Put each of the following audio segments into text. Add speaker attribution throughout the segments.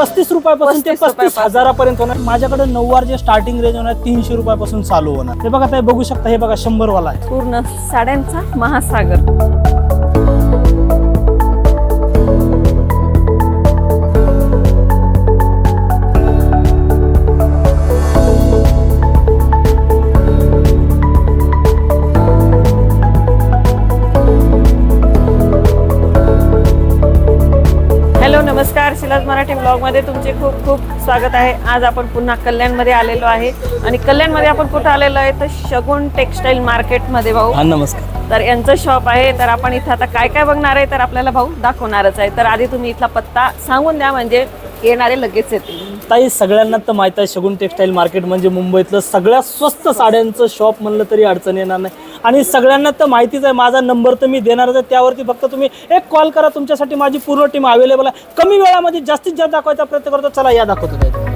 Speaker 1: पस्तीस रुपयापासून ते
Speaker 2: 35
Speaker 1: पस्तीस
Speaker 2: रुपयापासून.
Speaker 1: हजारापर्यंत होणार. माझ्याकडे नऊवार जे स्टार्टिंग रेंज होणार तीनशे रुपयापासून चालू होणार. हे बघा ताई बघू शकता हे बघा शंभर वाला आहे.
Speaker 2: पूर्ण साड्यांचा महासागर. हॅलो नमस्कार. शिलाज मराठी ब्लॉगमध्ये तुमचे खूप खूप स्वागत आहे. आज आपण पुन्हा कल्याणमध्ये आलेलो आहे. आणि कल्याणमध्ये आपण कुठं आलेलो आहे? तर शगुन टेक्सटाईल मार्केटमध्ये भाऊ.
Speaker 1: नमस्कार.
Speaker 2: तर यांचं शॉप आहे. तर आपण इथं आता काय काय बघणार आहे? तर आपल्याला भाऊ दाखवणारच आहे. तर आधी तुम्ही इथला पत्ता सांगून द्या. म्हणजे येणारे लगेच येतील.
Speaker 1: ताई सगळ्यांना तर माहीत आहे शगुन टेक्सटाईल मार्केट म्हणजे मुंबईतलं सगळ्यात स्वस्त साड्यांचं शॉप म्हणलं तरी अडचण येणार नाही. आणि सगळ्यांना तर माहितीच आहे माझा नंबर तर मी देणारच आहे त्यावरती फक्त तुम्ही एक कॉल करा तुमच्यासाठी माझी पूर्ण टीम अवेलेबल आहे. कमी वेळामध्ये जास्तीत जास्त दाखवायचा प्रयत्न करतो चला या दाखवतो ताई.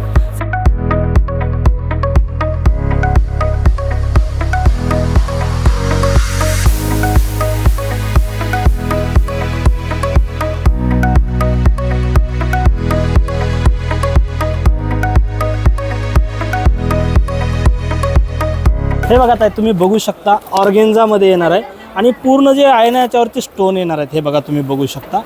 Speaker 1: हे बघा ताई तुम्ही बघू शकता ऑर्गेन्झामध्ये येणार आहे. आणि पूर्ण जे आहे ना याच्यावरती स्टोन येणार आहेत हे बघा तुम्ही बघू शकता.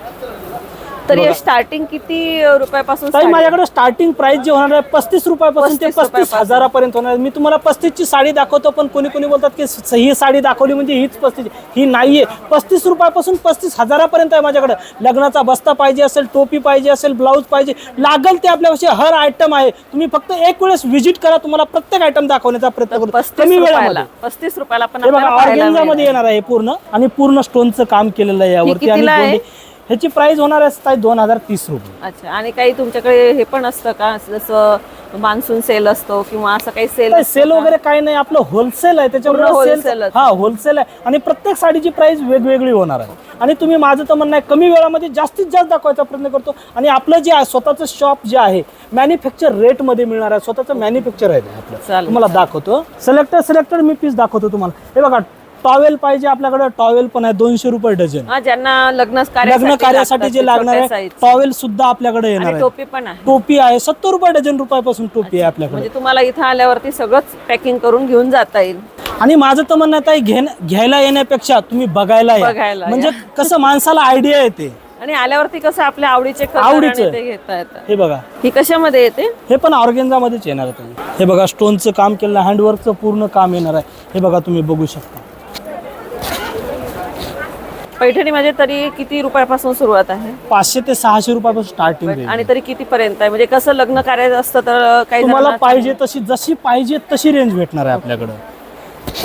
Speaker 2: तर हे स्टार्टिंग किती रुपयापासून
Speaker 1: ताई? माझ्याकडे स्टार्टिंग प्राइस जे होणार आहे पस्तीस रुपयापासून ते
Speaker 2: 35
Speaker 1: पस्तीस
Speaker 2: रुपयापासून.
Speaker 1: हजारापर्यंत होणार आहे. मी तुम्हाला पस्तीसची साडी दाखवतो पण कोणी कोणी बोलतात की स- ही साडी दाखवली म्हणजे हीच पस्तीस. ही नाहीये. पस्तीस रुपयापासून पस्तीस हजारापर्यंत आहे माझ्याकडे. लग्नाचा बस्ता पाहिजे असेल टोपी पाहिजे असेल ब्लाऊज पाहिजे लागेल ते आपल्यापाशी हर आयटम आहे. तुम्ही फक्त एक वेळेस व्हिजिट करा तुम्हाला प्रत्येक आयटम दाखवण्याचा प्रयत्न करतो
Speaker 2: पस्तीस
Speaker 1: कमी
Speaker 2: रुपयाला.
Speaker 1: वेळामध्ये
Speaker 2: पस्तीस रुपयाला पण
Speaker 1: हे बघा
Speaker 2: आपल्याला पाहायला
Speaker 1: ऑर्गेन्झामध्ये
Speaker 2: मिळेल.
Speaker 1: येणार आहे पूर्ण. आणि पूर्ण स्टोनचं काम केलेलं आहे यावरती. आणि
Speaker 2: कितीला आहे?
Speaker 1: गोंडी- ह्याची प्राइस होणार आहे ताई दोन हजार तीस रुपये.
Speaker 2: अच्छा आणि काही तुमच्याकडे हे पण असतं का? जसं मान्सून सेल असतो किंवा असं काही सेल
Speaker 1: सेल वगैरे काही नाही आपलं होलसेल आहे त्याच्यामुळे
Speaker 2: wholesale
Speaker 1: सेल
Speaker 2: च.
Speaker 1: हा होलसेल आहे. आणि प्रत्येक साडीची प्राइस वेगवेगळी होणार आहे. आणि तुम्ही माझं तर म्हणणं आहे कमी वेळामध्ये जास्तीत जास्त दाखवायचा प्रयत्न करतो. आणि आपलं जे आहे स्वतःचं शॉप जे आहे मॅन्युफॅक्चर रेटमध्ये मिळणार आहे. स्वतःचं मॅन्युफॅक्चर आहे आपलं. तुम्हाला दाखवतो. सिलेक्टेड सिलेक्टेड मी पीस दाखवतो तुम्हाला. हे बघा टॉवेल पाहिजे आपल्याकडे टॉवेल पण आहे दोनशे रुपये डझन.
Speaker 2: हा ज्यांना लग्न
Speaker 1: लग्न कार्यासाठी जे लागणार आहे टॉवेल सुद्धा आपल्याकडे येणार आहे.
Speaker 2: टोपी पण आहे.
Speaker 1: टोपी आहे सत्तर रुपये डझन रुपयापासून टोपी आहे आपल्याकडे.
Speaker 2: म्हणजे तुम्हाला इथं आल्यावरती सगळंच पॅकिंग करून घेऊन जाता येईल.
Speaker 1: आणि माझं तर म्हणणं आहे घेण घ्यायला येण्यापेक्षा तुम्ही बघायला या.
Speaker 2: बघायला या.
Speaker 1: म्हणजे कसं माणसाला आयडिया येते.
Speaker 2: आणि आल्यावरती कसं आपल्या आवडीचे color
Speaker 1: आवडीचं.
Speaker 2: ते घेता
Speaker 1: हे बघा.
Speaker 2: ही कशामध्ये येते?
Speaker 1: हे पण ऑर्गेन्झामध्येच येणार आहे. हे बघा स्टोनचं काम केलं हँडवर्कचं पूर्ण काम येणार आहे. हे बघा तुम्ही बघू शकता.
Speaker 2: पैठणी मध्ये तरी किती रुपयापासून सुरुवात आहे?
Speaker 1: पाचशे ते सहाशे रुपयापासून स्टार्टिंग
Speaker 2: आणि तरी किती पर्यंत आहे? म्हणजे कसं लग्न कार्य असतं तर काही
Speaker 1: तुम्हाला
Speaker 2: जणांना
Speaker 1: पाहिजे तशी जशी पाहिजे तशी रेंज भेटणार आहे आपल्याकडं.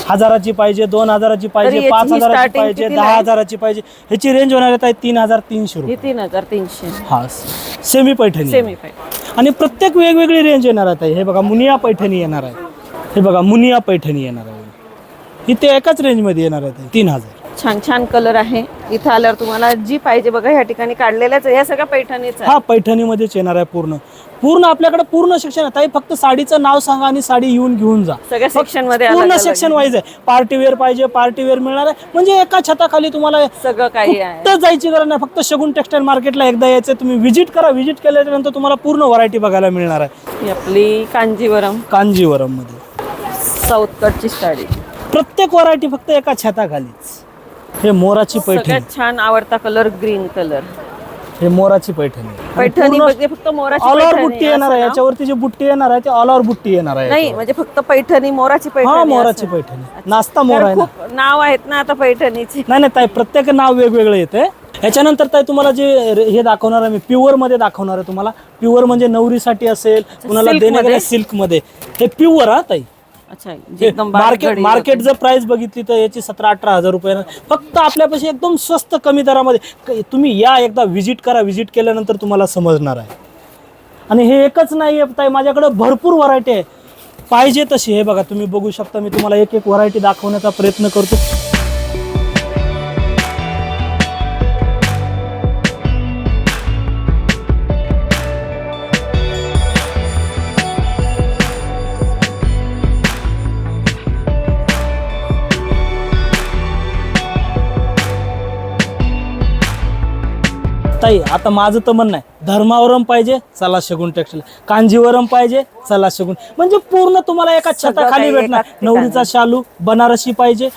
Speaker 1: हजाराची पाहिजे दोन हजाराची पाहिजे पाच
Speaker 2: ही
Speaker 1: हजाराची
Speaker 2: starting
Speaker 1: पाहिजे
Speaker 2: कितीला
Speaker 1: दहा
Speaker 2: आहे?
Speaker 1: हजाराची पाहिजे. ह्याची रेंज होणार आहे तीन हजार तीनशे रुपये.
Speaker 2: तीन हजार तीनशे.
Speaker 1: हा सेमी पैठणी.
Speaker 2: सेमी पैठणी.
Speaker 1: आणि प्रत्येक वेगवेगळी रेंज येणार आहे ताई. हे बघा मुनिया पैठणी येणार आहे. हे बघा मुनिया पैठणी येणार आहे. इथे एकाच रेंजमध्ये येणार आहे ताई. तीन हजार.
Speaker 2: छान छान कलर आहे. इथं आल्यावर तुम्हाला जी पाहिजे बघा ह्या ठिकाणी काढलेल्याच आहे. ह्या सगळ्या पैठणीच आहे.
Speaker 1: हा पैठणीमध्येच येणार आहे पूर्ण. पूर्ण आपल्याकडे पूर्ण सेक्शन आहे. ताई फक्त साडीचं नाव सांगा आणि साडी येऊन घेऊन जा.
Speaker 2: सगळ्या सेक्शनमध्ये
Speaker 1: पूर्ण सेक्शन वाईज आहे. पार्टी वेअर पाहिजे पार्टी वेअर मिळणार आहे. म्हणजे एका छताखाली तुम्हाला
Speaker 2: सगळं काही आहे.
Speaker 1: कुठं जायची गरज नाही. फक्त शगुन टेक्सटाईल मार्केटला एकदा यायचं तुम्ही व्हिजिट करा. व्हिजिट केल्यानंतर तुम्हाला पूर्ण व्हरायटी बघायला मिळणार आहे.
Speaker 2: ही आपली कांजीवरम.
Speaker 1: कांजीवरममध्ये
Speaker 2: साऊथकडची साडी.
Speaker 1: प्रत्येक व्हरायटी फक्त एका छताखालीच. हे मोराची पैठणी.
Speaker 2: सगळ्यात छान आवडता कलर ग्रीन कलर
Speaker 1: हे मोराची पैठणी.
Speaker 2: पैठणी म्हणजे फक्त मोराची
Speaker 1: ऑल ओव्हर
Speaker 2: पैठणी
Speaker 1: बुट्टी येणार
Speaker 2: असं
Speaker 1: आहे.
Speaker 2: ना?
Speaker 1: याच्यावरती जी बुट्टी येणार आहे ते ऑल ओव्हर बुट्टी येणार आहे
Speaker 2: नाही म्हणजे फक्त पैठणी मोराची
Speaker 1: हा
Speaker 2: पैठणी
Speaker 1: मोराची
Speaker 2: असं.
Speaker 1: पैठणी. नाश्ता मोर आहे
Speaker 2: कारण
Speaker 1: ना?
Speaker 2: खूप नाव आहेत ना आता पैठणीची.
Speaker 1: नाही नाही ताई प्रत्येक नाव वेगवेगळं येते. याच्यानंतर ताई तुम्हाला जे रे- हे दाखवणार आहे मी प्युअरमध्ये दाखवणार आहे तुम्हाला. प्युअर म्हणजे नवरीसाठी असेल कुणाला
Speaker 2: silk मध्ये?
Speaker 1: सिल्कमध्ये. हे प्युअर हा ताई?
Speaker 2: अच्छा
Speaker 1: मार्केट मार्केट जर प्राइस बघितली तर याची सतरा अठरा हजार रुपये फक्त आपल्यापाशी एकदम स्वस्त कमी दरामध्ये तुम्ही या एकदा व्हिजिट करा. व्हिजिट केल्यानंतर तुम्हाला समजणार आहे. आणि हे एकच नाही आहे ताई. माझ्याकडे भरपूर व्हरायटी आहे. पाहिजे तशी. हे बघा तुम्ही बघू शकता. मी तुम्हाला एक एक व्हरायटी दाखवण्याचा प्रयत्न करतो. ताई आता माझं तर म्हणणं आहे धर्मावरम पाहिजे चला शगुन टेक्सटाईल. कांजीवरम पाहिजे चला शगुन. म्हणजे पूर्ण तुम्हाला एका छताखाली भेटणार. नवरीचा शालू बनारसी पाहिजे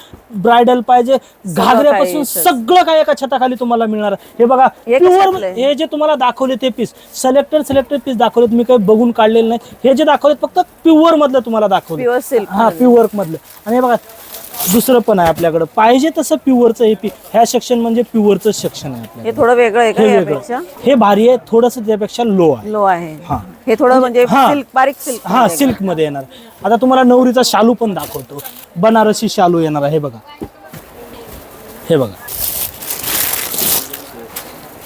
Speaker 1: ब्रायडल पाहिजे घागऱ्यापासून सगळं काय एका छताखाली तुम्हाला मिळणार. हे बघा प्युअर. हे जे तुम्हाला दाखवले ते पीस सिलेक्टेड सिलेक्टेड पीस दाखवले मी काही बघून काढलेले नाही. हे जे दाखवले फक्त प्युअर मधलं तुम्हाला दाखवले हा प्युअर मधलं. आणि हे बघा दुसरं पण आहे आपल्याकडे. पाहिजे तसं प्युअरचं हे पी ह्या सेक्शन म्हणजे प्युअरचं सेक्शन आहे आपल्याकडे.
Speaker 2: हे थोडं वेगळं आहे का
Speaker 1: हे
Speaker 2: यापेक्षा?
Speaker 1: वेगळं हे भारी आहे थोडस त्यापेक्षा लो आहे.
Speaker 2: लो आहे.
Speaker 1: हा.
Speaker 2: हे थोडं म्हणजे
Speaker 1: हा.
Speaker 2: सिल्क बारीक सिल्क
Speaker 1: हा सिल्कमध्ये येणार. आता तुम्हाला नवरीचा शालू पण दाखवतो. बनारसी शालू येणार आहे हे बघा. हे बघा.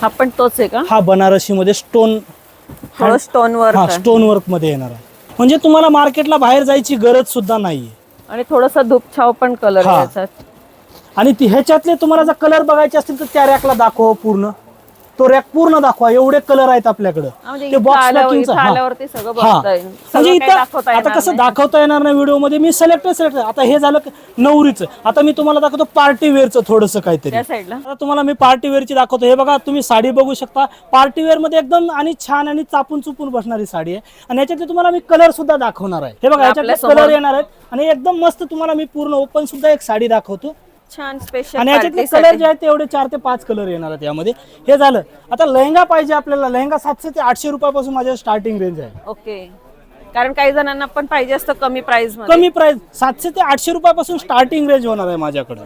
Speaker 2: हा पण तोच आहे का?
Speaker 1: हा बनारसी मध्ये स्टोन
Speaker 2: थोडं स्टोन वर्क
Speaker 1: हा स्टोन वर्कमध्ये येणार आहे. म्हणजे तुम्हाला मार्केटला बाहेर जायची गरज सुद्धा नाहीये.
Speaker 2: आणि थोडासा धूपछाव पण कलर
Speaker 1: हा. आणि ती ह्याच्यातले तुम्हाला जर कलर बघायचे असतील तर त्या रॅकला दाखवा पूर्ण तो रॅक पूर्ण दाखवा. एवढे कलर आहेत आपल्याकडे.
Speaker 2: म्हणजे
Speaker 1: ते बॉक्स पॅकिंगचं
Speaker 2: येईल.
Speaker 1: म्हणजे इथं आता कसं. दाखवता येणार नाही व्हिडिओमध्ये मी सिलेक्ट सिलेक्ट आता हे झालं नवरीचं. आता मी तुम्हाला दाखवतो पार्टी वेअरचं थोडंसं काहीतरी. आता तुम्हाला मी पार्टी वेअरची दाखवतो. हे बघा तुम्ही साडी बघू शकता. पार्टी वेअरमध्ये एकदम आणि छान आणि चापून चुपून बसणारी साडी आहे. आणि याच्यातले तुम्हाला मी कलर सुद्धा दाखवणार आहे. हे बघा याच्यातले कलर येणार आहेत. आणि एकदम मस्त तुम्हाला मी पूर्ण ओपन सुद्धा एक साडी दाखवतो.
Speaker 2: छान स्पेशल
Speaker 1: आणि याच्यातले कलर जे आहेत ते एवढे चार ते पाच कलर येणार आहेत यामध्ये. हे झालं. आता लेहंगा पाहिजे आपल्याला. लेहंगा सातशे ते आठशे रुपयापासून माझ्या स्टार्टिंग रेंज आहे.
Speaker 2: ओके. कारण काही जणांना पण पाहिजे असतं कमी प्राइसमध्ये.
Speaker 1: कमी प्राइस सातशे ते आठशे रुपयापासून स्टार्टिंग रेंज होणार आहे माझ्याकडे.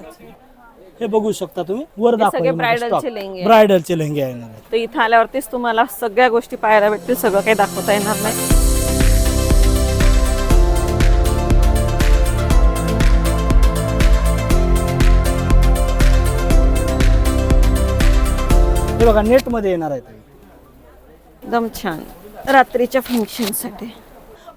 Speaker 1: हे बघू शकता तुम्ही. वर
Speaker 2: सगळे लेहंगे आहेत.
Speaker 1: ब्रायडलचे लेहंगे येणार आहेत.
Speaker 2: तर इथं आल्यावरतीच तुम्हाला सगळ्या गोष्टी पाहायला भेटतील. सगळं काही दाखवता येणार नाही.
Speaker 1: हे बघा नेटमध्ये येणार आहेत
Speaker 2: एकदम छान. रात्रीच्या फंक्शनसाठी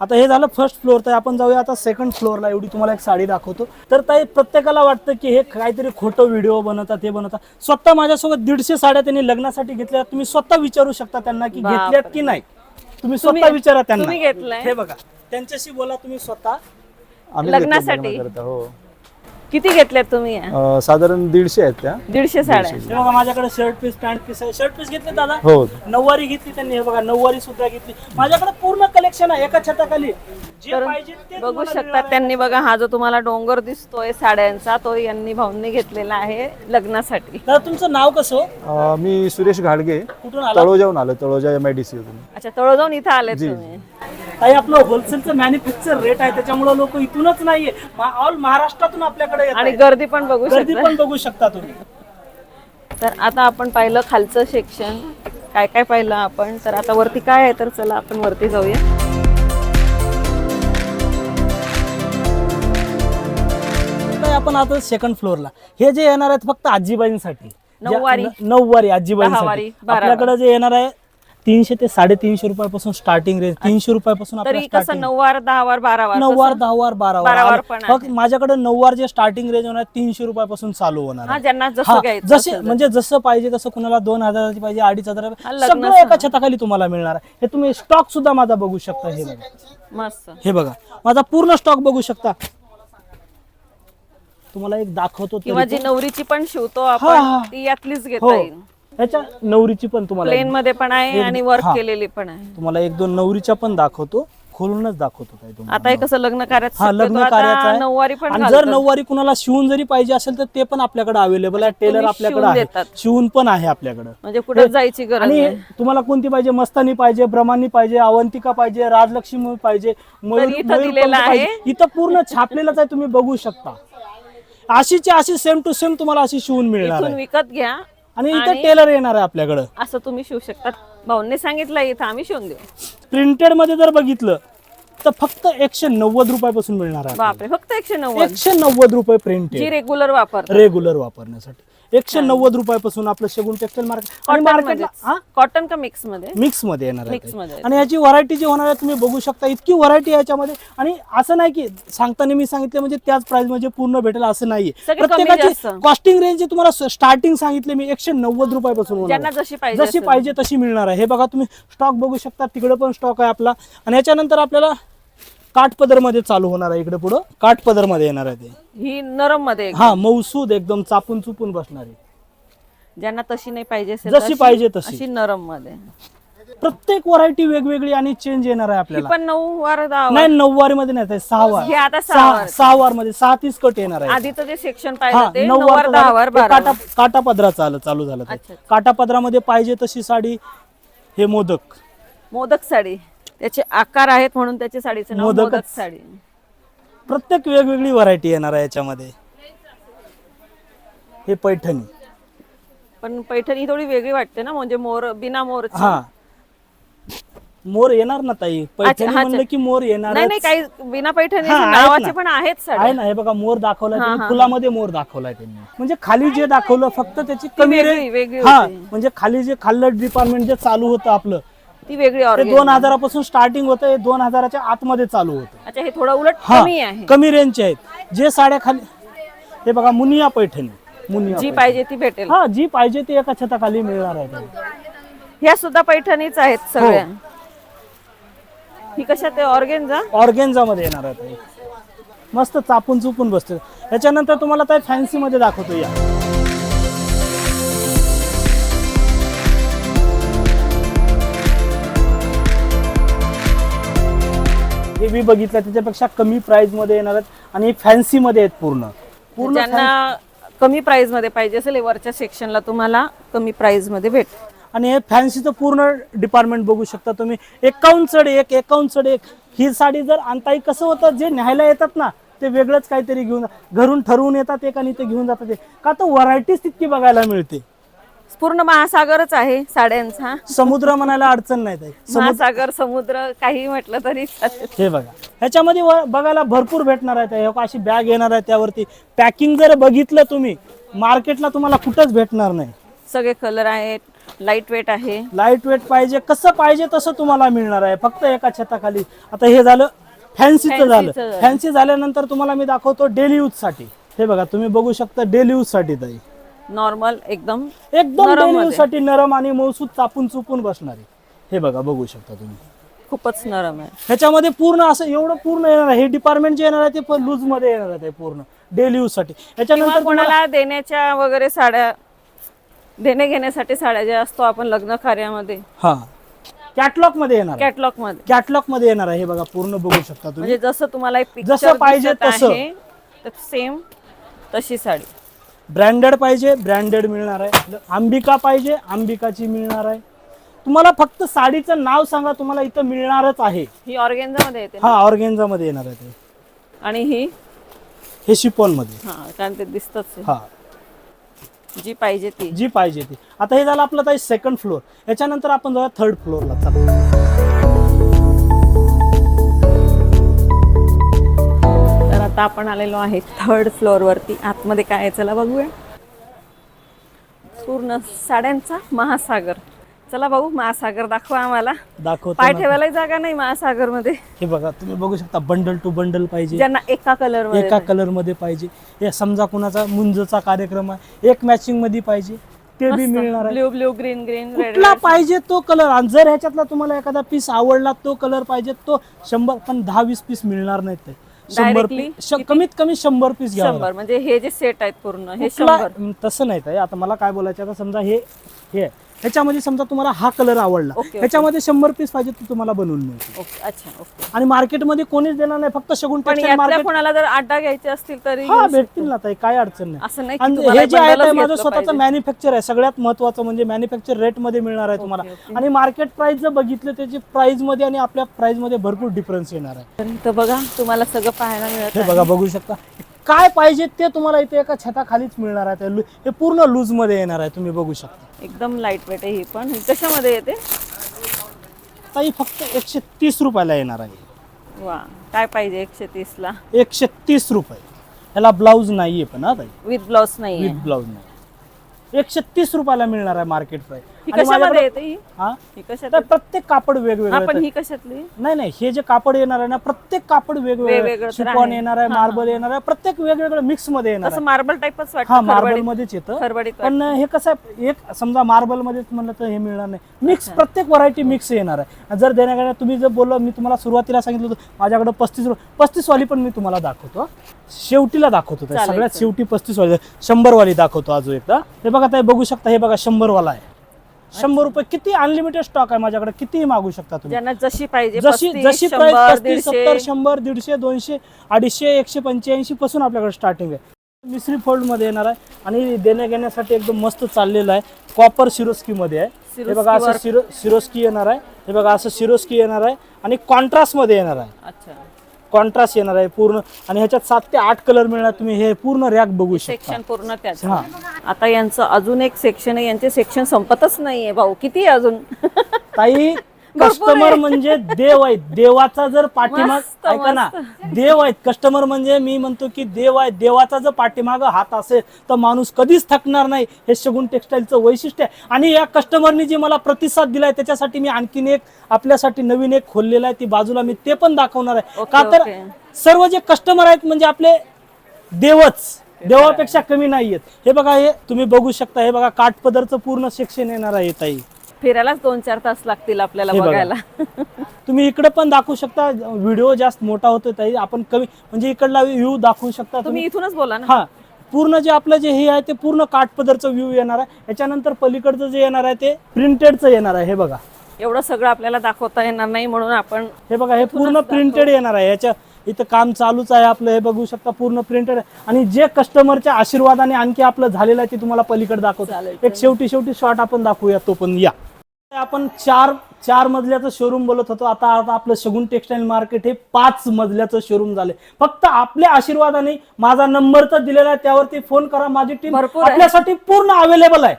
Speaker 1: आता हे झालं फर्स्ट फ्लोअर तर आपण जाऊया आता सेकंड फ्लोअरला एवढी तुम्हाला एक साडी दाखवतो. तर ताई प्रत्येकाला वाटतं की हे काहीतरी खोटं व्हिडिओ बनवतात हे बनवतात. स्वतः माझ्यासोबत दीडशे साड्या त्यांनी लग्नासाठी घेतल्या. तुम्ही स्वतः विचारू शकता त्यांना की. घेतल्यात की नाही. तुम्ही स्वतः विचारा त्यांना? हे बघा त्यांच्याशी बोला तुम्ही स्वतः.
Speaker 2: लग्नासाठी?
Speaker 3: हो.
Speaker 2: किती घेतल्यात तुम्ही?
Speaker 3: अं, साधारण दीडशे आहेत त्या.
Speaker 2: दीडशे साड्या.
Speaker 1: हे बघा माझ्याकडे शर्ट पीस पॅन्ट पीस आहे. शर्ट पीस घेतले दादा?
Speaker 3: हो.
Speaker 1: नऊवारी घेतली त्यांनी हे बघा नऊवारी सुद्धा घेतली. माझ्याकडे पूर्ण कलेक्शन आहे एका छताखाली. जे
Speaker 2: तर
Speaker 1: पाहिजे ते
Speaker 2: बघू
Speaker 1: तुम्हाला
Speaker 2: शकता
Speaker 1: मिळणार.
Speaker 2: त्यांनी बघा हा जो तुम्हाला डोंगर दिसतोय साड्यांचा तो यांनी भाऊंनी घेतलेला आहे लग्नासाठी.
Speaker 1: दादा तुमचं नाव कसं? हो?
Speaker 3: अं, मी सुरेश घाडगे.
Speaker 1: कुठून आला
Speaker 3: तळोजाहून आलो Taloja M I D C
Speaker 2: अच्छा तळ जाऊन इथं आले तुम्ही.
Speaker 1: काही आपलं होलसेलचं मॅन्युफॅक्चर रेट आहे त्याच्यामुळे लोक इथूनच नाहीये. ऑल महाराष्ट्रातून आपल्याकडे येत
Speaker 2: आणि. गर्दी पण बघू
Speaker 1: गर्दी
Speaker 2: शकता.
Speaker 1: पण बघू शकता तुम्ही.
Speaker 2: तर आता आपण पाहिलं खालचं सेक्शन काय काय पाहिलं आपण? तर आता वरती काय आहे? तर चला आपण वरती जाऊया.
Speaker 1: आपण आता सेकंड फ्लोअरला हे जे येणार आहेत फक्त आजीबाईंसाठी. जे-
Speaker 2: नऊवारी.
Speaker 1: न- नऊवारी आजीबाईंसाठी.
Speaker 2: दहावारी, बारावारी.
Speaker 1: आपल्याकडे जे येणार आहे तीनशे ते साडेतीनशे रुपयापासून स्टार्टिंग रेंज तीनशे रुपयापासून
Speaker 2: तरी
Speaker 1: आपल्याला
Speaker 2: कसं
Speaker 1: starting.
Speaker 2: नऊवार दहावार बारावार
Speaker 1: नऊवार
Speaker 2: तसं?
Speaker 1: दहावार बारावार.
Speaker 2: बारावार
Speaker 1: आणि
Speaker 2: पण
Speaker 1: फक्त माझ्याकडे नऊवार जे स्टार्टिंग रेंज होणार तीनशे रुपयापासून चालू होणार
Speaker 2: हा
Speaker 1: आहे.
Speaker 2: ज्यांना
Speaker 1: हा,
Speaker 2: जसं घ्यायचं
Speaker 1: जसे
Speaker 2: असेल तर.
Speaker 1: म्हणजे जसं पाहिजे तसं कुणाला दोन हजाराची पाहिजे अडीच हजार
Speaker 2: हा, लग्न
Speaker 1: सगळं एका छताखाली तुम्हाला मिळणार आहे. हे तुम्ही स्टॉक सुद्धा माझा बघू शकता हे बघा.
Speaker 2: मस्त.
Speaker 1: हे बघा. माझा पूर्ण स्टॉक बघू शकता. तुम्हाला एक दाखवतो
Speaker 2: किंवा
Speaker 1: तरी
Speaker 2: जी नवरीची पण शिवतो
Speaker 1: हा,
Speaker 2: आपण. ती यातलीच
Speaker 1: हो.
Speaker 2: घेता येईल.
Speaker 1: ह्याच्या नवरीची पण तुम्हाला
Speaker 2: प्लेन मध्ये पण आहे
Speaker 1: एक-
Speaker 2: आणि वर्क
Speaker 1: हा.
Speaker 2: केलेली पण आहे.
Speaker 1: तुम्हाला एक दोन नवरीच्या पण दाखवतो खोलूनच दाखवतो काय तुम्हाला.
Speaker 2: आता हे कसं लग्न कार्यात
Speaker 1: हा लग्न कार्याचं आहे.
Speaker 2: नऊवारी पण
Speaker 1: आणि जर
Speaker 2: घालतात.
Speaker 1: नऊवारी कुणाला शिवून जरी पाहिजे असेल तर ते पण आपल्याकडे अवेलेबल आहे. टेलर
Speaker 2: तुम्ही
Speaker 1: आपल्याकडे
Speaker 2: शिवून
Speaker 1: आहे.
Speaker 2: देतात.
Speaker 1: शिवून पण आहे आपल्याकडे.
Speaker 2: म्हणजे कुठे जायची गरज
Speaker 1: आणि
Speaker 2: नाही.
Speaker 1: तुम्हाला कोणती पाहिजे? मस्तानी पाहिजे ब्रह्मानी पाहिजे अवंतिका पाहिजे राजलक्ष्मी पाहिजे मयूर-
Speaker 2: इथं
Speaker 1: मयूरपंख
Speaker 2: दिलेलं आहे.
Speaker 1: पाहिजे. इथं पूर्ण छापलेलंच आहे तुम्ही बघू शकता. अशीची अशी सेम टू सेम तुम्हाला अशी शिवून मिळणार
Speaker 2: इथून
Speaker 1: आहे.
Speaker 2: विकत घ्या.
Speaker 1: आणि इथं टेलर येणार आहे आपल्याकडं.
Speaker 2: असं तुम्ही शिवू शकता भाऊंनी सांगितलं इथं आम्ही शिवून देऊ.
Speaker 1: प्रिंटेडमध्ये जर बघितलं तर फक्त एकशे नव्वद रुपयापासून मिळणार आहे
Speaker 2: बापरे फक्त एकशे नव्वद.
Speaker 1: एकशे नव्वद रुपये
Speaker 2: जी
Speaker 1: प्रिंटेड
Speaker 2: रेग्युलर वापरतात.
Speaker 1: रेग्युलर वापरण्यासाठी. एकशे नव्वद रुपयापासून आपलं शगुन टेक्सटाईल मार्केट. आणि मार्केटला
Speaker 2: कॉटन का
Speaker 1: मिक्समध्ये? मिक्समध्ये येणार आहे. आणि याची व्हरायटी जी होणार आहे तुम्ही बघू शकता. इतकी व्हरायटी आहे याच्यामध्ये. आणि असं नाही की सांगताना मी सांगितलं म्हणजे त्याच प्राइसमध्ये पूर्ण भेटेल असं नाहीये. प्रत्येकाची. कॉस्टिंग रेंज तुम्हाला स्टार्टिंग सांगितले मी एकशे नव्वद रुपयापासून.
Speaker 2: जशी. पाहिजे
Speaker 1: तशी मिळणार आहे. हे बघा तुम्ही स्टॉक बघू शकता. तिकडे पण स्टॉक आहे आपला. आणि याच्यानंतर आपल्याला काठपदरमध्ये चालू होणार आहे इकडे पुढं. काठपदरमध्ये येणार आहे ते.
Speaker 2: ही नरममध्ये
Speaker 1: हा मौसूद एकदम चापून चुपून बसणारी.
Speaker 2: ज्यांना तशी नाही पाहिजे असेल
Speaker 1: जशी
Speaker 2: तर
Speaker 1: पाहिजे तशी.
Speaker 2: अशी नरममध्ये
Speaker 1: प्रत्येक व्हरायटी वेगवेगळी आणि चेंज येणार आहे आपल्याला.
Speaker 2: पण नऊ वार दहा
Speaker 1: नाही नऊवारी मध्ये नाही ताई, सहा वार.
Speaker 2: आता सहा
Speaker 1: सहा
Speaker 2: वार.
Speaker 1: सहा वारमध्ये सहा तीस कट येणार आहे
Speaker 2: आधीचं जे सेक्शन ते
Speaker 1: नऊ
Speaker 2: नऊ वार
Speaker 1: वार
Speaker 2: दहा वार बारा
Speaker 1: काटा काटा पदरा चालू चालू झालं ते.
Speaker 2: अच्छा.
Speaker 1: काटा पदरामध्ये पाहिजे तशी साडी हे मोदक.
Speaker 2: मोदक साडी. त्याचे आकार आहेत म्हणून त्याच्या साडीचं नाव
Speaker 1: मोदकच.
Speaker 2: मोदक साडी
Speaker 1: प्रत्येक वेगवेगळी व्हरायटी येणार आहे याच्यामध्ये हे पैठणी
Speaker 2: पण पैठणी थोडी वेगळी वाटते ना म्हणजे मोर बिना मोरची
Speaker 1: हा मोर येणार ना ताई पैठणी
Speaker 2: अच्छा.
Speaker 1: म्हणलं की मोर येणार
Speaker 2: नाही नाही काही बिना पैठणी
Speaker 1: हा, आहेत
Speaker 2: नावाचे. पण आहेत
Speaker 1: आहे ना हे बघा मोर दाखवलाय त्यांनी. फुलामध्ये मोर दाखवलाय त्यांनी म्हणजे खाली जे दाखवलं फक्त त्याची कमी
Speaker 2: वेगळी
Speaker 1: हा
Speaker 2: होती.
Speaker 1: म्हणजे खाली जे खाल्लं डिपार्टमेंट जे चालू होतं आपलं
Speaker 2: ती वेगळी
Speaker 1: ते दोन हजारापासून स्टार्टिंग होतं हे दोन हजाराच्या आतमध्ये चालू होतं.
Speaker 2: अच्छा हे थोडं उलट कमी आहे.
Speaker 1: कमी रेंजचे आहेत. जे साड्या खाली हे बघा मुनिया पैठणी. मुनिया
Speaker 2: जी
Speaker 1: पैठणी.
Speaker 2: पाहिजे ती भेटेल.
Speaker 1: हा जी पाहिजे ती एका छताखाली मिळणार आहे.
Speaker 2: ह्या सुद्धा पैठणीच आहेत
Speaker 1: हो.
Speaker 2: सगळ्या. ही कशा ते ऑर्गेनचा
Speaker 1: ऑर्गेन्झा? मध्ये येणार आहे ताई. मस्त चापून चुपून बसते त्याच्यानंतर तुम्हाला काय फॅन्सी मध्ये दाखवतो या. हे मी बघितलं त्याच्यापेक्षा कमी प्राइसमध्ये येणार आहेत आणि फॅन्सी मध्ये आहेत पूर्ण. पूर्ण
Speaker 2: ज्यांना कमी प्राइसमध्ये पाहिजे असेल हे वरच्या सेक्शनला तुम्हाला कमी प्राइसमध्ये भेट.
Speaker 1: आणि हे फॅन्सीचं पूर्ण डिपार्टमेंट बघू शकता तुम्ही. एकावन्न चढ एक एकावन्न चढ एक. ही साडी जर आणताही कसं होतं जे न्यायला येतात ना ते वेगळंच काहीतरी घेऊन घरून ठरवून येतात एक आणि ते घेऊन जातात का तर व्हरायटीज तितकी बघायला मिळते.
Speaker 2: पूर्ण महासागरच आहे साड्यांचा.
Speaker 1: समुद्र म्हणायला अडचण नाही ताई.
Speaker 2: महासागर समुद्र काही म्हटलं तरी चालेल.
Speaker 1: हे बघा. ह्याच्यामध्ये व- बघायला भरपूर भेटणार आहे बघा, अशी बॅग येणार आहे त्यावरती. पॅकिंग जर बघितलं तुम्ही मार्केटला तुम्हाला कुठंच भेटणार नाही.
Speaker 2: सगळे कलर आहेत लाइट वेट आहे.
Speaker 1: लाइट वेट पाहिजे कसं पाहिजे तसं तुम्हाला मिळणार आहे. फक्त एका छताखाली. आता हे झालं फॅन्सीचं झालं
Speaker 2: फॅन्सीचं झालं.
Speaker 1: फॅन्सी झाल्यानंतर तुम्हाला मी दाखवतो डेली यूजसाठी हे बघा तुम्ही बघू शकता डेली यूजसाठी ताई.
Speaker 2: नॉर्मल एकदम
Speaker 1: एकदम
Speaker 2: नरम.
Speaker 1: साठी नरम आणि मौसूद चापून चुपून बसणारी. हे बघा बघू शकता तुम्ही.
Speaker 2: खूपच नरम आहे.
Speaker 1: ह्याच्यामध्ये पूर्ण असं एवढं पूर्ण येणार आहे. हे डिपार्टमेंट जे येणार आहे ते पण लूजमध्ये येणार आहे ते पूर्ण. डेली यूजसाठी.
Speaker 2: किंवा
Speaker 1: याच्यानंतर तुम्हाला-
Speaker 2: कोणाला देण्याच्या वगैरे साड्या देणे घेण्यासाठी साड्या ज्या असतो आपण लग्न कार्यामध्ये.
Speaker 1: हा. कॅटलॉगमध्ये येणार कॅटलॉगमध्ये. कॅटलॉगमध्ये येणार आहे. हे बघा पूर्ण बघू शकता तुम्ही.
Speaker 2: म्हणजे जसं तुम्हाला एक
Speaker 1: जसं पाहिजे तसं.
Speaker 2: सेम तशी साडी.
Speaker 1: ब्रँडेड पाहिजे ब्रँडेड मिळणार आहे. अंबिका पाहिजे अंबिकाची मिळणार आहे. तुम्हाला फक्त साडीचं नाव सांगा तुम्हाला इथं मिळणारच आहे.
Speaker 2: ही ऑर्गेन्झा मध्ये येते
Speaker 1: हा ऑर्गेन्झा मध्ये येणार आहे ते.
Speaker 2: आणि ही?
Speaker 1: हे शिपॉनमध्ये
Speaker 2: हा कारण ते दिसतच.
Speaker 1: हा.
Speaker 2: जी पाहिजे ती.
Speaker 1: जी पाहिजे ती. आता हे झालं आपलं ताई सेकंड फ्लोअर याच्यानंतर आपण जाऊया थर्ड फ्लोअरला चला.
Speaker 2: आता आपण आलेलो आहे थर्ड फ्लोअर वरती. आतमध्ये काय आहे? चला बघूया. पूर्ण साड्यांचा महासागर. चला भाऊ महासागर दाखवा आम्हाला.
Speaker 1: दाखवतो
Speaker 2: पाय
Speaker 1: ना.
Speaker 2: ठेवायलाही जागा नाही महासागरमध्ये
Speaker 1: हे बघा तुम्ही बघू शकता बंडल टू बंडल पाहिजे.
Speaker 2: ज्यांना एका कलरमध्ये
Speaker 1: एका कलरमध्ये पाहिजे. हे समजा कुणाचा मुंजचा कार्यक्रम आहे एक मॅचिंगमध्ये पाहिजे. ते बी मिळणार आहे.
Speaker 2: Blue blue green green red
Speaker 1: कुठला पाहिजे तो कलर आणि जर ह्याच्यातला तुम्हाला एखादा पीस आवडला तो कलर पाहिजे तो शंभर पण दहा वीस पीस मिळणार नाहीत ते. शंभर
Speaker 2: Directly
Speaker 1: कमीत कमी शंभर पीस घ्यावं
Speaker 2: शंभर म्हणजे हे जे सेट आहेत पूर्ण हे
Speaker 1: कुठला-
Speaker 2: शंभर.
Speaker 1: तसं नाही ताई आता मला काय बोलायचं आता समजा हे हे आहे. ह्याच्यामध्ये समजा तुम्हाला हा कलर आवडला
Speaker 2: ओके.
Speaker 1: ह्याच्यामध्ये शंभर पीस पाहिजे ते तुम्हाला बनवून मिळतील.
Speaker 2: ओके अच्छा ओके
Speaker 1: आणि मार्केटमध्ये कोणीच देणार नाही फक्त शगुन
Speaker 2: पण
Speaker 1: टेक्सटाईल
Speaker 2: यातल्या
Speaker 1: मार्केट
Speaker 2: कोणाला जर अड्डा घ्यायचे असतील तरी
Speaker 1: हा भेटतील ना ताई काय अडचण नाही.
Speaker 2: असं नाही की
Speaker 1: आणि
Speaker 2: तुम्हाला
Speaker 1: हे जे आहे ते माझं
Speaker 2: घेतलं
Speaker 1: स्वतःचं
Speaker 2: पाहिजे.
Speaker 1: मॅन्युफॅक्चर आहे सगळ्यात महत्वाचं म्हणजे मॅन्युफॅक्चर रेटमध्ये मिळणार आहे तुम्हाला.
Speaker 2: ओके.
Speaker 1: आणि मार्केट प्राइस जर बघितलं त्याची प्राइसमध्ये आणि आपल्या प्राइसमध्ये भरपूर डिफरन्स येणार आहे.
Speaker 2: तर इथं बघा तुम्हाला सगळं पाहायला मिळत
Speaker 1: हे
Speaker 2: आहे.
Speaker 1: बघा बघू शकता. काय पाहिजे ते तुम्हाला इथे एका छताखालीच मिळणार आहे. ते लु- हे पूर्ण लूजमध्ये येणार आहे तुम्ही बघू शकता.
Speaker 2: एकदम लाइट वेट आहे ही पण. ही कशामध्ये येते?
Speaker 1: ताई फक्त एकशे तीस रुपयाला येणार आहे.
Speaker 2: वा काय पाहिजे एकशे तीस ला
Speaker 1: एकशे तीस रुपये. ह्याला ब्लाऊज नाहीये पण हा ताई.
Speaker 2: विथ ब्लाउज नाही
Speaker 1: विथ ब्लाऊज नाही एकशे तीस रुपयाला मिळणार आहे मार्केट प्राइस
Speaker 2: ही कशामध्ये येते ही?
Speaker 1: हा?
Speaker 2: ही कशात
Speaker 1: प्रत्येक कापड
Speaker 2: हा
Speaker 1: वेगवेगळं
Speaker 2: पण. ही कशातली?
Speaker 1: नाही नाही हे जे कापड येणार आहे ना प्रत्येक कापड
Speaker 2: वेगवेगळं
Speaker 1: वेगवेगळं
Speaker 2: तर
Speaker 1: शिकवण
Speaker 2: आहे.
Speaker 1: येणार आहे मार्बल येणार आहे प्रत्येक वेगवेगळं मिक्समध्ये येणार आहे.
Speaker 2: मार्बल टाईपच
Speaker 1: हा
Speaker 2: वाटतं
Speaker 1: मार्बल मध्येच येतं पण हे कसं आहे एक समजा मार्बल मध्येच म्हणलं तर हे मिळणार नाही. मिक्स प्रत्येक व्हरायटी मिक्स येणार आहे. जर देण्याकडे तुम्ही जर बोललं मी तुम्हाला सुरुवातीला सांगितलं होतं माझ्याकडे पस्तीस पस्तीस वाली पण मी तुम्हाला दाखवतो. शेवटीला दाखवतो ते.
Speaker 2: चालेल,
Speaker 1: सगळ्यात
Speaker 2: चालेल.
Speaker 1: शेवटी पस्तीस वाली शंभर वाली दाखवतो अजून एकदा. हे बघा ताई बघू शकता हे बघा शंभर वाला आहे. शंभर रुपये किती अनलिमिटेड स्टॉक आहे माझ्याकडे? कितीही मागू शकता तुम्ही.
Speaker 2: ज्यांना जशी पाहिजे
Speaker 1: जशी जशी
Speaker 2: शंभर,
Speaker 1: प्राइस पस्तीस सत्तर
Speaker 2: दीडशे
Speaker 1: शंभर दीडशे दोनशे अडीचशे एकशे पंच्याऐंशी पासून आपल्याकडे स्टार्टिंग आहे. मिसरी फोल्डमध्ये येणार आहे आणि देण्या घेण्यासाठी एकदम मस्त चाललेलं आहे. कॉपर सिरोस्की मध्ये आहे. हे बघा असं. सिरो सिरोस्की येणार आहे. हे बघा असं सिरोस्की येणार आहे. आणि कॉन्ट्रास्टमध्ये येणार आहे.
Speaker 2: अच्छा.
Speaker 1: कॉन्ट्रास्ट येणार आहे पूर्ण. आणि ह्याच्यात सात ते आठ कलर मिळणार तुम्ही हे पूर्ण रॅक बघू शकता.
Speaker 2: सेक्शन पूर्ण त्याच.
Speaker 1: हा.
Speaker 2: आता यांचं अजून एक सेक्शन आहे यांचे सेक्शन संपतच नाहीये भाऊ. किती आहे अजून?
Speaker 1: ताई कस्टमर. म्हणजे देव आहेत. देवाचा जर पाठीमाग ऐका ना. देव आहेत. कस्टमर म्हणजे मी म्हणतो की देव आहे. देवाचा जर पाठीमाग हात असेल तर माणूस कधीच थकणार नाही. हे शगुन टेक्सटाईलचं वैशिष्ट्य आहे. आणि या कस्टमरनी जे मला प्रतिसाद दिलाय त्याच्यासाठी मी आणखीन एक आपल्यासाठी नवीन एक खोललेलं आहे. ती बाजूला मी ते पण दाखवणार आहे. का तर. सर्व जे कस्टमर आहेत म्हणजे आपले देवच. देवापेक्षा कमी नाही आहेत हे बघा हे तुम्ही बघू शकता. हे बघा काठपदरचं पूर्ण सेक्शन येणार आहे ताई.
Speaker 2: फिरायलाच दोन चार तास लागतील आपल्याला
Speaker 1: हे बघा.
Speaker 2: बघायला.
Speaker 1: तुम्ही इकडे पण दाखवू शकता व्हिडिओ जास्त मोठा होतो ताई. आपण कमी म्हणजे इकडला व्ह्यू दाखवू शकता
Speaker 2: तुम्ही
Speaker 1: तुम्ही.
Speaker 2: इथूनच बोला ना.
Speaker 1: हा पूर्ण जे आपलं जे हे आहे ते पूर्ण काठपदरचं व्ह्यू येणार आहे. याच्यानंतर पलीकडचं जे येणार आहे ते प्रिंटेडचं येणार आहे हे बघा.
Speaker 2: एवढं सगळं आपल्याला दाखवता येणार नाही म्हणून आपण
Speaker 1: हे बघा हे पूर्ण प्रिंटेड येणार आहे. याच्या इथं काम चालूच आहे आपलं हे बघू शकता पूर्ण प्रिंटेड आणि जे कस्टमरच्या आशीर्वादाने आणखी आपलं झालेलं आहे ते तुम्हाला पलीकडे दाखवतो.
Speaker 2: चालेल.
Speaker 1: एक शेवटी शेवटी शॉट आपण दाखवूया तो पण या. आपण चार चार मजल्याचं शोरूम बोलत होतो. आता आता आपलं शगुन टेक्सटाईल मार्केट हे पाच मजल्याचं शोरूम झाले फक्त आपल्या आशीर्वादाने माझा नंबर तर दिलेला आहे. त्यावरती फोन करा. माझी टीम
Speaker 2: भरपूर आहे.
Speaker 1: आपल्यासाठी पूर्ण अवेलेबल आहे.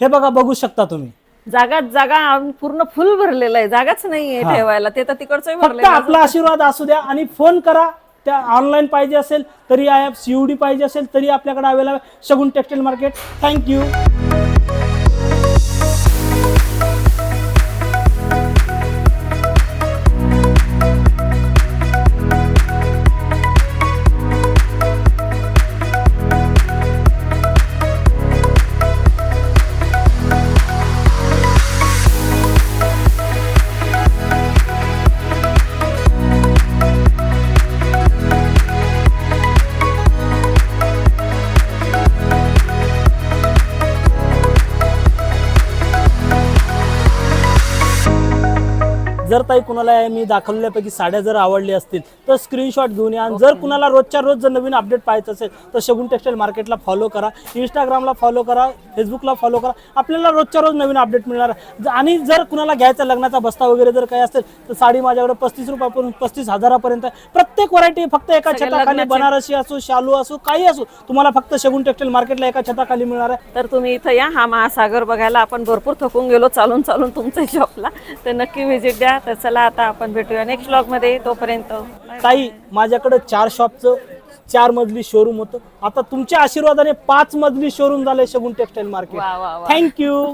Speaker 1: हे बघा बघू शकता तुम्ही.
Speaker 2: जागा जागा पूर्ण फुल भरलेलं आहे. जागाच नाहीये
Speaker 1: हा.
Speaker 2: ठेवायला. ते तर तिकडचंही
Speaker 1: फक्त
Speaker 2: भरलेलं
Speaker 1: आपला आशीर्वाद असू द्या आणि फोन करा. त्या ऑनलाईन पाहिजे असेल तरी आहे सीओडी पाहिजे असेल तरी आपल्याकडे अवेलेबल आहे. शगुन टेक्सटाईल मार्केट थँक्यू जर ताई कुणाला मी दाखवलेल्यापैकी साड्या जर आवडल्या असतील तर स्क्रीनशॉट घेऊन या. आणि जर कुणाला रोजच्या रोज जर नवीन अपडेट पाहायचं असेल तर शगुन टेक्सटाईल मार्केटला फॉलो करा. इंस्टाग्रामला फॉलो करा. फेसबुकला फॉलो करा. आपल्याला रोजच्या रोज नवीन अपडेट मिळणार. आणि जर कुणाला घ्यायचा लग्नाचा बस्ता वगैरे जर काही असेल तर साडी माझ्याकडे पस्तीस रुपयापासून पस्तीस हजारापर्यंत आहे. प्रत्येक व्हरायटी फक्त एका छताखाली बनारसी असो शालू असो काही असो तुम्हाला फक्त शगुन टेक्सटाईल मार्केटला एका छताखाली मिळणार आहे.
Speaker 2: तर तुम्ही इथं या हा महासागर बघायला आपण भरपूर थकून गेलो चालून चालून तुमच्या शॉपला तर नक्की व्हिजिट द्या. तर चला आता आपण भेटूया नेक्स्ट ब्लॉगमध्ये. तोपर्यंत
Speaker 1: ताई माझ्याकडे चार शॉपचं चार मजली शोरूम होतं. आता तुमच्या आशीर्वादाने पाच मजली शोरूम झाले शगुन टेक्सटाईल मार्केट थँक्यू